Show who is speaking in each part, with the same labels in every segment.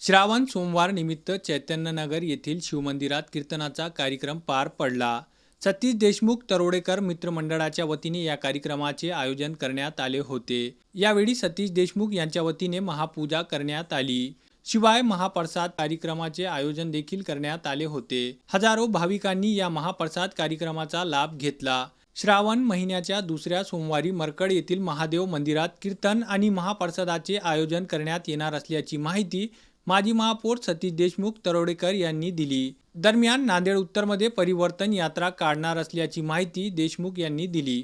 Speaker 1: श्रावण सोमवार निमित्त चैतन्यनगर येथील शिवमंदिरात कीर्तनाचा कार्यक्रम पार पडला. सतीश देशमुख तरोडेकर मित्रमंडळाच्या वतीने या कार्यक्रमाचे आयोजन करण्यात आले होते. यावेळी सतीश देशमुख यांच्या वतीने महापूजा करण्यात आली. शिवाय महाप्रसाद कार्यक्रमाचे आयोजन देखील करण्यात आले होते. हजारो भाविकांनी या महाप्रसाद कार्यक्रमाचा लाभ घेतला. श्रावण महिन्याच्या दुसऱ्या सोमवारी मरकड येथील महादेव मंदिरात कीर्तन आणि महाप्रसादाचे आयोजन करण्यात येणार असल्याची माहिती माजी महापौर सतीश देशमुख तरोडेकर यांनी दिली. दरम्यान नांदेड उत्तरमध्ये परिवर्तन यात्रा काढणार असल्याची माहिती देशमुख यांनी दिली.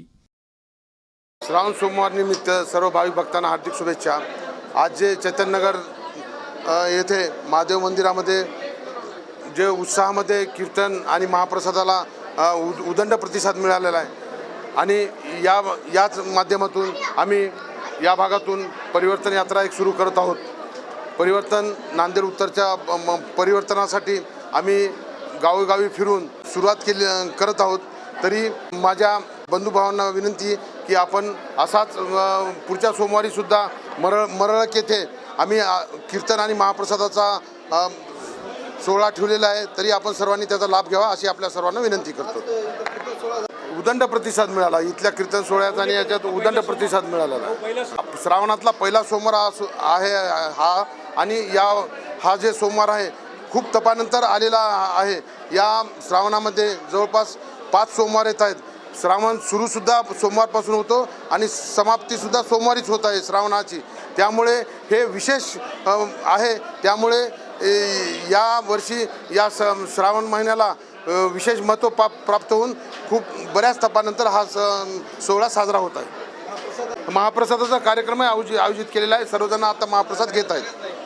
Speaker 2: श्रावण सोमवार निमित्त सर्व भाविक भक्तांना हार्दिक शुभेच्छा. आज जे चैतन्यनगर येथे महादेव मंदिरामध्ये जे उत्साहामध्ये कीर्तन आणि महाप्रसादाला उद उदंड प्रतिसाद मिळालेला आहे. आणि या याच माध्यमातून आम्ही या भागातून परिवर्तन यात्रा एक सुरू करत आहोत. परिवर्तन नांदेड उत्तरच्या म- परिवर्तनासाठी आम्ही गावोगावी फिरून सुरुवात केली करत आहोत. तरी माझ्या बंधुभावांना विनंती की आपण असाच पुढच्या सोमवारीसुद्धा मरळ मरळक येथे आम्ही कीर्तन आणि महाप्रसादाचा सोहळा ठेवलेला आहे. तरी आपण सर्वांनी त्याचा लाभ घ्यावा अशी आपल्या सर्वांना विनंती करतो. उदंड प्रतिसाद मिळाला. इथल्या कीर्तन सोहळ्याचा आणि याच्यात उदंड प्रतिसाद मिळाला श्रावणातला पहिला सोमवार हा आहे हा आणि या हा जे सोमवार आहे खूप तपानंतर आलेला आहे. या श्रावणामध्ये जवळपास पाच सोमवार येत आहेत. श्रावण सुरूसुद्धा सोमवारपासून होतो आणि समाप्तीसुद्धा सोमवारीच होत आहे श्रावणाची. त्यामुळे हे विशेष आहे. त्यामुळे या वर्षी या स श्रावण महिन्याला विशेष महत्त्व पा प्राप्त होऊन खूप बऱ्याच तपानंतर हा स सोहळा साजरा होत आहे. महाप्रसादाचा कार्यक्रम आयोजित आयोजित केलेला आहे. सर्वजण आता महाप्रसाद घेत आहेत.